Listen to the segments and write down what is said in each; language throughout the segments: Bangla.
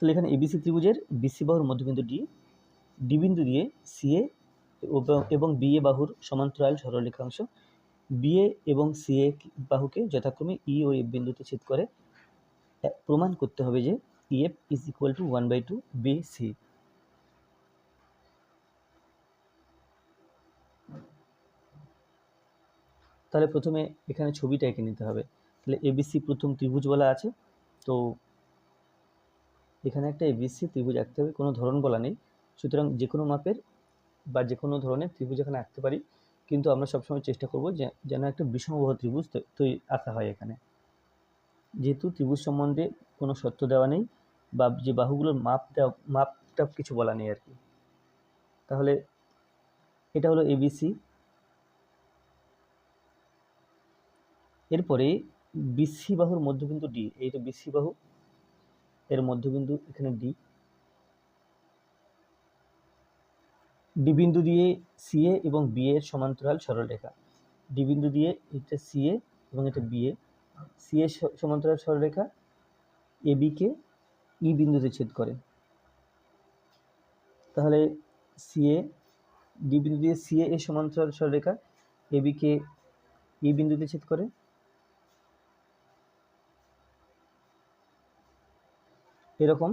তাহলে এখানে এবিসি ত্রিভুজের বিসি বাহুর মধ্যবিন্দু ডি ডি বিন্দু দিয়ে সিএ এবং বিএ বাহুর সমান্তরাল সরলরেখাংশ। বিএ এবং সিএ বাহুকে যথাক্রমে ই ও এফ বিন্দুতে ছেদ করে প্রমাণ করতে হবে যে EF is equal to one by two B C তাহলে প্রথমে এখানে ছবিটা এঁকে নিতে হবে। তাহলে এবিসি প্রথম ত্রিভুজ বলা আছে, তো এখানে একটা এবিসি ত্রিভুজ আঁকতে হবে, কোনো ধরন বলা নেই। সুতরাং যে কোনো মাপের বা যে কোনো ধরনের ত্রিভুজ এখানে আঁকতে পারি। কিন্তু আমরা সবসময় চেষ্টা করব যেন একটা বিষমবাহু ত্রিভুজ তৈরি আঁকা হয় এখানে। যেহেতু ত্রিভুজ সম্বন্ধে কোনো সত্য দেওয়া নেই বা যে বাহুগুলোর মাপ দেওয়া, মাপটা কিছু বলা নেই আর কি তাহলে এটা হলো এবিসি এরপরে বিসি বাহুর মধ্যবিন্দু ডি এইটা বিসি বাহু। এর মধ্যবিন্দু এখানে ডি ডি বিন্দু দিয়ে সিএ এবং বি এর সমান্তরাল সরলরেখা। ডি বিন্দু দিয়ে এটা সিএ এবং এটা বিএ সি এর স- সমান্তরাল সরলরেখা এ বিকে ই বিন্দুতে ছেদ করে। তাহলে সিএ ডি বিন্দু দিয়ে সিএ এর সমান্তরাল সরলরেখা এ বিকে ই বিন্দুতে ছেদ করে। এরকম।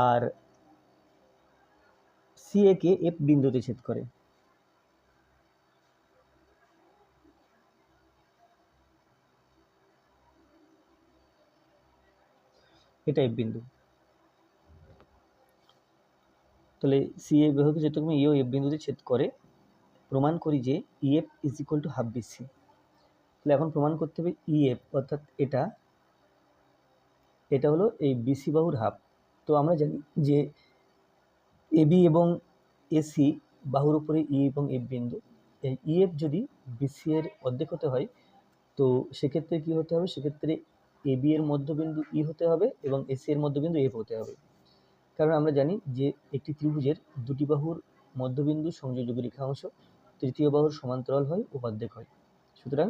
আর সিএ কে এফ বিন্দুতে ছেদ করে। এটা এফ বিন্দু। তাহলে সিএ বাহুকে যতক্ষণ ইও এফ বিন্দুতে ছেদ করে, প্রমাণ করি যে EF is equal to half BC তাহলে এখন প্রমাণ করতে হবে ইএফ অর্থাৎ এটা এটা হলো এই বিসি বাহুর হাফ। তো আমরা জানি যে এবি এবং এসি বাহুর উপরে ই এবং এফ বিন্দু। এই ইএফ যদি বিসি এর অর্ধেক হতে হয়, তো সেক্ষেত্রে কি হতে হবে? সেক্ষেত্রে এবি এর মধ্যবিন্দু ই হতে হবে এবং এসি এর মধ্যবিন্দু এফ হতে হবে। কারণ আমরা জানি যে একটি ত্রিভুজের দুটি বাহুর মধ্যবিন্দু সংযোজক রেখাংশ তৃতীয় বাহুর সমান্তরাল হয়, উপার্ধেক হয়। সুতরাং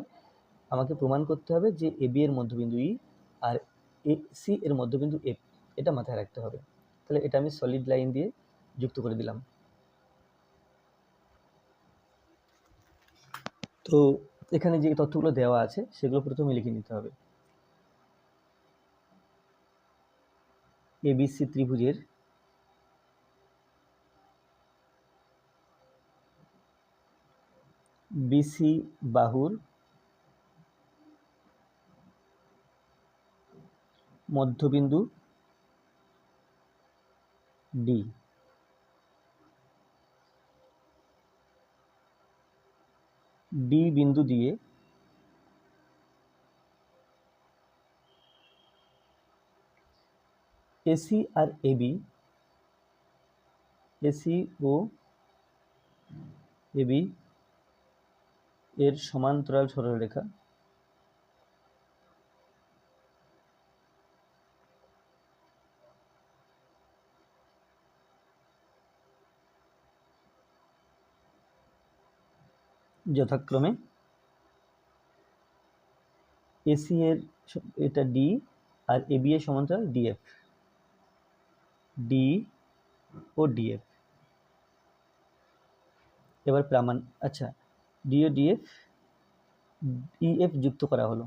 আমাকে প্রমাণ করতে হবে যে এবি এর মধ্যবিন্দু ই আর এ সি এর মধ্যবিন্দু এফ এটা মাথায় রাখতে হবে। তাহলে এটা আমি সলিড লাইন দিয়ে যুক্ত করে দিলাম। তো এখানে যে তথ্যগুলো দেওয়া আছে, সেগুলো প্রথমে লিখে নিতে হবে। এবিসি ত্রিভুজের বিসি বাহুর মধ্যবিন্দু ডি ডি বিন্দু দিয়ে এসি আর এবি এসি ও এবি এর সমান্তরাল সরলরেখা যথাক্রমে এসি এর এটা ডি আর এবি এর সমান্তরাল ডিএফ ডি ও ডিএফ এবার প্রামাণ আচ্ছা ডি ও ডিএফ ইএফ যুক্ত করা হলো।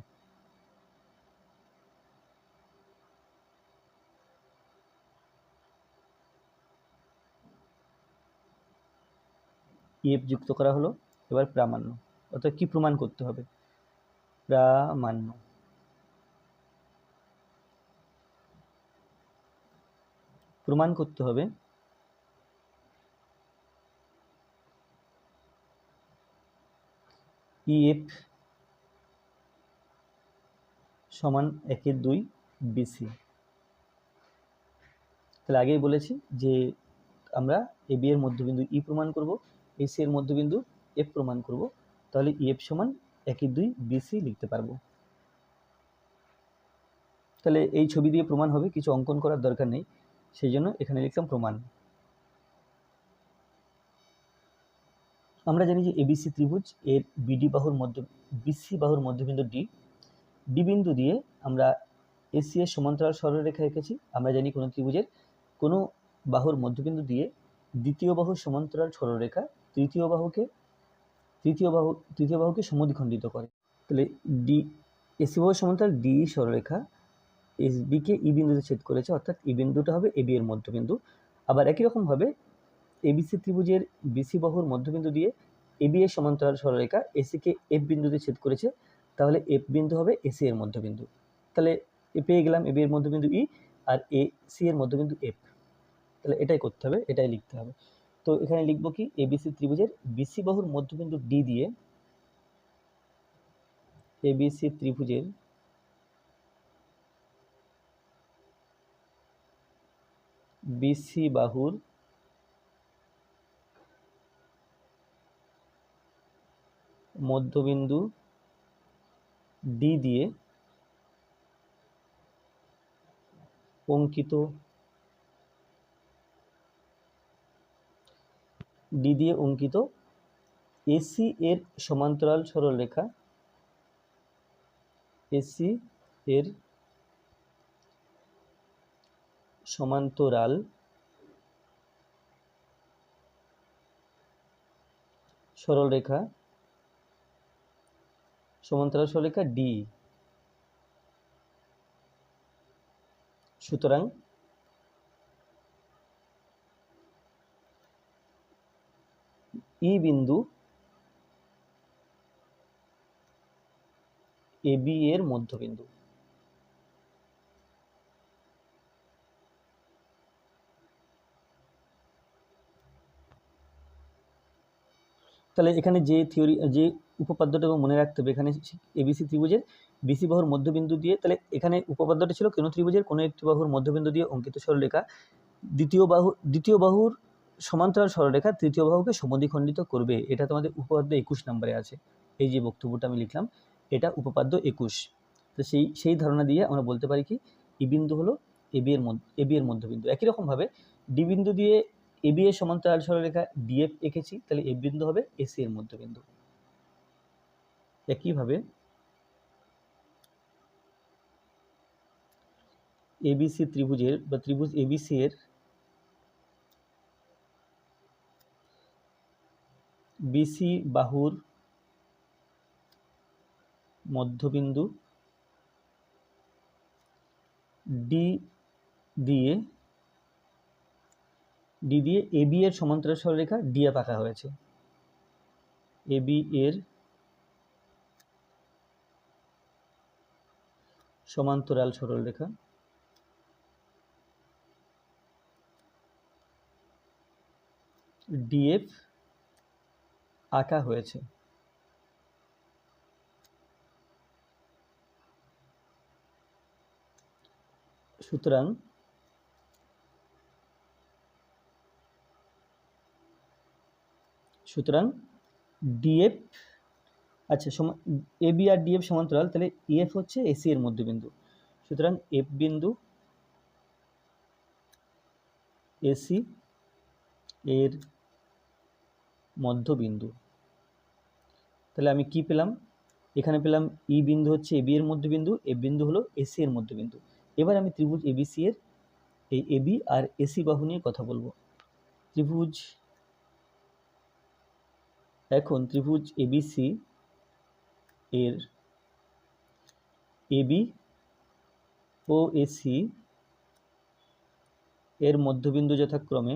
ইএফ যুক্ত করা হলো। এবার প্রামাণ্য। অর্থাৎ কি প্রমাণ করতে হবে? প্রামাণ্য। প্রমাণ করতে হবে। ইএফ সমান একের দুই বিসি তাহলে আগেই বলেছি যে আমরা এ বি এর মধ্যবিন্দু ই প্রমাণ করব। এসি এর মধ্যবিন্দু এফ প্রমাণ করব, তাহলে ইএফ সমান একের দুই বিসি লিখতে পারব। তাহলে এই ছবি দিয়ে প্রমাণ হবে, কিছু অঙ্কন করার দরকার নেই সেই জন্য এখানে লিখলাম প্রমাণ। আমরা জানি যে এবিসি ত্রিভুজ এর বিডি বাহুর মধ্য বিসি বাহুর মধ্যবিন্দু ডি ডি বিন্দু দিয়ে আমরা এসি এর সমান্তরাল সরলরেখা এঁকেছি আমরা জানি কোনো ত্রিভুজের কোনো বাহুর মধ্যবিন্দু দিয়ে দ্বিতীয় বাহুর সমান্তরাল সরলরেখা তৃতীয় বাহুকে তৃতীয় বাহু, তৃতীয় বাহুকে সমদ্বিখণ্ডিত করে। তাহলে ডি এসি বাহুর সমান্তরাল ডি সরলরেখা এস বিকে ই বিন্দুতে ছেদ করেছে, অর্থাৎ ই বিন্দুটা হবে এবি এর মধ্যবিন্দু। আবার একই রকমভাবে এবিসি ত্রিভুজের বিসি বাহুর মধ্যবিন্দু দিয়ে এবি এর সমান্তরাল সরলরেখা এসিকে এফ বিন্দুতে ছেদ করেছে, তাহলে এফ বিন্দু হবে এসি এর মধ্যবিন্দু। তাহলে এ পেয়ে গেলাম এবি এর মধ্যবিন্দু ই আর এ সি এর মধ্যবিন্দু এফ তাহলে এটাই করতে হবে, এটাই লিখতে হবে। তো এখানে লিখব কি? এবিসি ত্রিভুজের বিসি বাহুর মধ্যবিন্দু ডি দিয়ে এবিসি ত্রিভুজের বিসি বাহুর মধ্যবিন্দু ডি দিয়ে অঙ্কিত ডি দিয়ে অঙ্কিত এসি এর সমান্তরাল সরলরেখা এসি এর সমান্তরাল সরলরেখা সমান্তরাল সরলরেখা ডি সুতরাং ই বিন্দু এবি এর মধ্যবিন্দু। তাহলে এখানে যে থিওরি, যে উপপাদ্যটা মনে রাখতে হবে, এখানে এবিসি ত্রিভুজের বিসি বাহুর মধ্যবিন্দু দিয়ে, তাহলে এখানে উপপাদ্যটা ছিল কোনো ত্রিভুজের? কোনো একটি বাহুর মধ্যবিন্দু দিয়ে অঙ্কিত সরলরেখা। দ্বিতীয় বাহু, দ্বিতীয় বাহুর সমান্তরাল সরলরেখা তৃতীয় বাহুকে সমদ্বিখণ্ডিত করবে। এটা তোমাদের উপপাদ্য একুশ নম্বরে আছে। এই যে বক্তব্যটা আমি লিখলাম, এটা উপপাদ্য একুশ। তো সেই সেই ধারণা দিয়ে আমরা বলতে পারি কি ই বিন্দু হলো এবি এর মধ্য এবি এর মধ্যবিন্দু। একই রকমভাবে ডি বিন্দু দিয়ে এবি এর সমান্তরাল সরলরেখা ডিএফ এঁকেছি, তাহলে এ বিন্দু হবে এসি এর মধ্যবিন্দু। একইভাবে এবিসি ত্রিভুজের বা ত্রিভুজ এবিসি এর বিসি বাহুর মধ্যবিন্দু ডি দিয়ে ডি দিয়ে এবি এর সমান্তরাল সরলরেখা ডিএফ পাকা হয়েছে। এবি এর সমান্তরাল সরলরেখা ডিএফ আঁকা হয়েছে। সুতরাং সুতরাং ডিএফ আচ্ছা এ, বি আর ডিএফ সমান্তরাল, তাহলে ইএফ হচ্ছে এসি এর মধ্যবিন্দু। সুতরাং এফ বিন্দু এসি এর মধ্যবিন্দু। তাহলে আমি কি পেলাম? এখানে পেলাম ই বিন্দু হচ্ছে এবি এর মধ্যবিন্দু এ বিন্দু হলো এসি এর মধ্যবিন্দু। এবার আমি ত্রিভুজ এবিসি এর এই এবি আর এসি বাহু নিয়ে কথা বলব। ত্রিভুজ, এখন ত্রিভুজ এবিসি এর এবি ও এসি এর মধ্যবিন্দু যথাক্রমে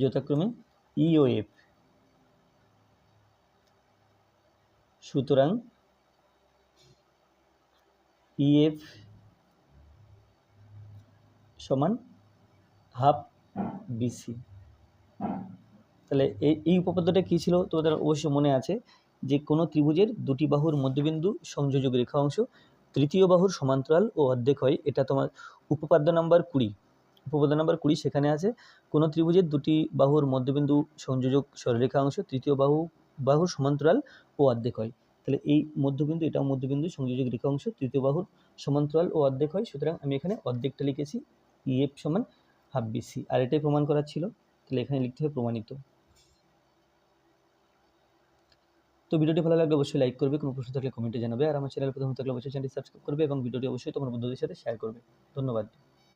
যথাক্রমে ই ও এফ সুতরাং ইএফ সমান হাফ বিসি তাহলে এই উপপাদ্যটা কী ছিল? তোমাদের অবশ্যই মনে আছে যে কোনো ত্রিভুজের দুটি বাহুর মধ্যবিন্দু সংযোজক রেখা অংশ তৃতীয় বাহুর সমান্তরাল ও অর্ধেক হয়। এটা তোমার উপপাদ্য নাম্বার কুড়ি। উপপাদ্য নাম্বার কুড়ি সেখানে আছে, কোনো ত্রিভুজের দুটি বাহুর মধ্যবিন্দু সংযোজক সরলরেখা অংশ, তৃতীয় বাহু, বাহুর সমান্তরাল ও অর্ধেক হয়। তাহলে এই মধ্যবিন্দু এটাও মধ্যবিন্দু সংযোজক রেখা অংশ, তৃতীয় বাহুর সমান্তরাল ও অর্ধেক হয়। সুতরাং আমি এখানে অর্ধেকটা লিখেছি ইএফ সমান হাফ বিসি আর এটাই প্রমাণ করার ছিল, তাহলে এখানে লিখতে হবে প্রমাণিত। তো ভিডিওটি ভালো লাগলে অবশ্যই লাইক করবে, কোনো প্রশ্ন থাকলে কমেন্টে জানাবে, আর আমার চ্যানেল প্রথম থাকলে অবশ্যই চ্যানেলটি সাবস্ক্রাইব করবে এবং ভিডিওটি অবশ্যই তোমার বন্ধুদের সাথে শেয়ার করবে। ধন্যবাদ।